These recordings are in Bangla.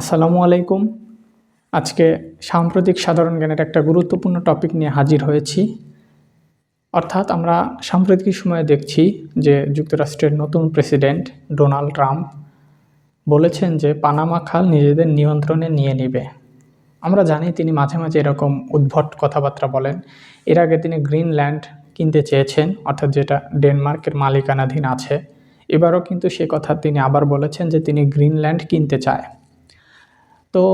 আসসালামু আলাইকুম। আজকে সাম্প্রতিক সাধারণ জ্ঞানের একটা গুরুত্বপূর্ণ টপিক নিয়ে হাজির হয়েছি। অর্থাৎ আমরা সাম্প্রতিক সময়ে দেখছি যে যুক্তরাষ্ট্রের নতুন প্রেসিডেন্ট ডোনাল্ড ট্রাম্প বলেছেন যে পানামা খাল নিজেদের নিয়ন্ত্রণে নিয়ে নেবে। আমরা জানি তিনি মাঝে মাঝে এরকম উদ্ভট কথাবার্তা বলেন। এর আগে তিনি গ্রিনল্যান্ড কিনতে চেয়েছেন, অর্থাৎ যেটা ডেনমার্কের মালিকানাধীন আছে। এবারও কিন্তু সে কথা তিনি আবার বলেছেন যে তিনি গ্রিনল্যান্ড কিনতে চায়। তো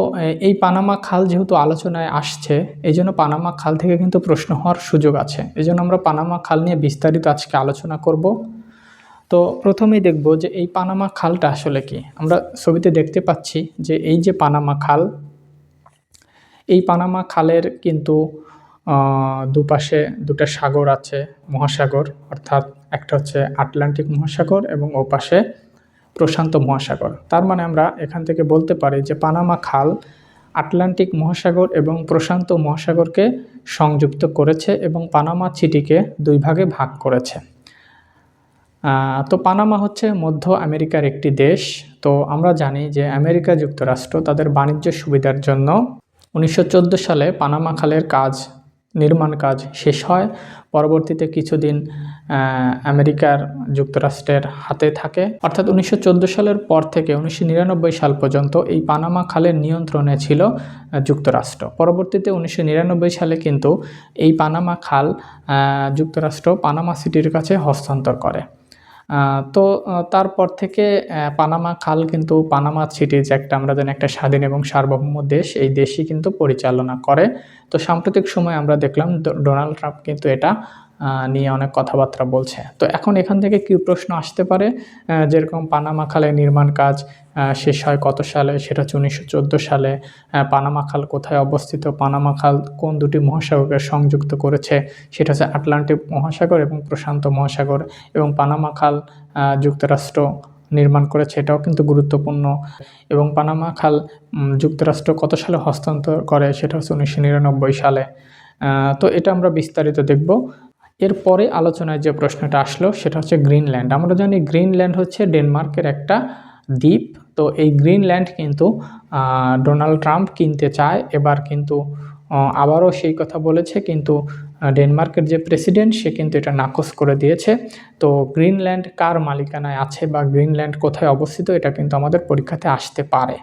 এই পানামা খাল যেহেতু আলোচনায় আসছে, এই জন্য পানামা খাল থেকে কিন্তু প্রশ্ন হওয়ার সুযোগ আছে। এই জন্য আমরা পানামা খাল নিয়ে বিস্তারিত আজকে আলোচনা করব। তো, প্রথমেই দেখব যে এই পানামা খালটা আসলে কি? আমরা ছবিতে দেখতে পাচ্ছি যে এই যে পানামা খাল, এই পানামা খালের কিন্তু দুপাশে দুটা সাগর আছে, মহাসাগর, অর্থাৎ একটা হচ্ছে আটলান্টিক মহাসাগর এবং ওপাশে প্রশান্ত মহাসাগর। তার মানে আমরা এখান থেকে বলতে পারি যে পানামা খাল আটলান্টিক মহাসাগর এবং প্রশান্ত মহাসাগরকে সংযুক্ত করেছে এবং পানামা সিটিকে দুই ভাগে ভাগ করেছে। তো পানামা হচ্ছে মধ্য আমেরিকার একটি দেশ। তো আমরা জানি যে আমেরিকা যুক্তরাষ্ট্র তাদের বাণিজ্য সুবিধার জন্য উনিশশো চোদ্দ সালে পানামা খালের কাজ নির্মাণ কাজ শেষ হয়। পরবর্তীতে কিছুদিন আমেরিকার যুক্তরাষ্ট্রের হাতে থাকে। অর্থাৎ উনিশশো চোদ্দ সালের পর থেকে উনিশশো নিরানব্বই সাল পর্যন্ত এই পানামা খালের নিয়ন্ত্রণে ছিল যুক্তরাষ্ট্র। পরবর্তীতে উনিশশো নিরানব্বই সালে কিন্তু এই পানামা খাল যুক্তরাষ্ট্র পানামা সিটির কাছে হস্তান্তর করে। তো তারপর থেকে পানামা খাল কিন্তু পানামা সিটি যে একটা আমরা যেন একটা স্বাধীন এবং সার্বভৌম দেশ, এই দেশই কিন্তু পরিচালনা করে। তো সাম্প্রতিক সময় আমরা দেখলাম ডোনাল্ড ট্রাম্প কিন্তু এটা নিয়ে অনেক কথাবার্তা বলছে। তো এখন এখান থেকে কি প্রশ্ন আসতে পারে? যেরকম পানামা খালের নির্মাণ কাজ শেষ হয় কত সালে? সেটা হচ্ছে উনিশশো চোদ্দ সালে। পানামা খাল কোথায় অবস্থিত? পানামা খাল কোন দুটি মহাসাগরকে সংযুক্ত করেছে? সেটা হচ্ছে আটলান্টিক মহাসাগর এবং প্রশান্ত মহাসাগর। এবং পানামা খাল যুক্তরাষ্ট্র নির্মাণ করেছে, এটাও কিন্তু গুরুত্বপূর্ণ। এবং পানামা খাল যুক্তরাষ্ট্র কত সালে হস্তান্তর করে? সেটা হচ্ছে উনিশশো নিরানব্বই সালে। তো এটা আমরা বিস্তারিত দেখব। এরপরে আলোচনায় যে প্রশ্নটা আসলো, সেটা হচ্ছে গ্রিনল্যান্ড। আমরা জানি গ্রিনল্যান্ড হচ্ছে ডেনমার্কের একটা দ্বীপ। তো এই গ্রিনল্যান্ড কিন্তু ডোনাল্ড ট্রাম্প কিনতে চায়। এবার কিন্তু আবারও সেই কথা বলেছে। কিন্তু ডেনমার্কের যে প্রেসিডেন্ট, সে কিন্তু এটা নাকচ করে দিয়েছে। তো গ্রিনল্যান্ড কার মালিকানায় আছে বা গ্রিনল্যান্ড কোথায় অবস্থিত, এটা কিন্তু আমাদের পরীক্ষাতে আসতে পারে।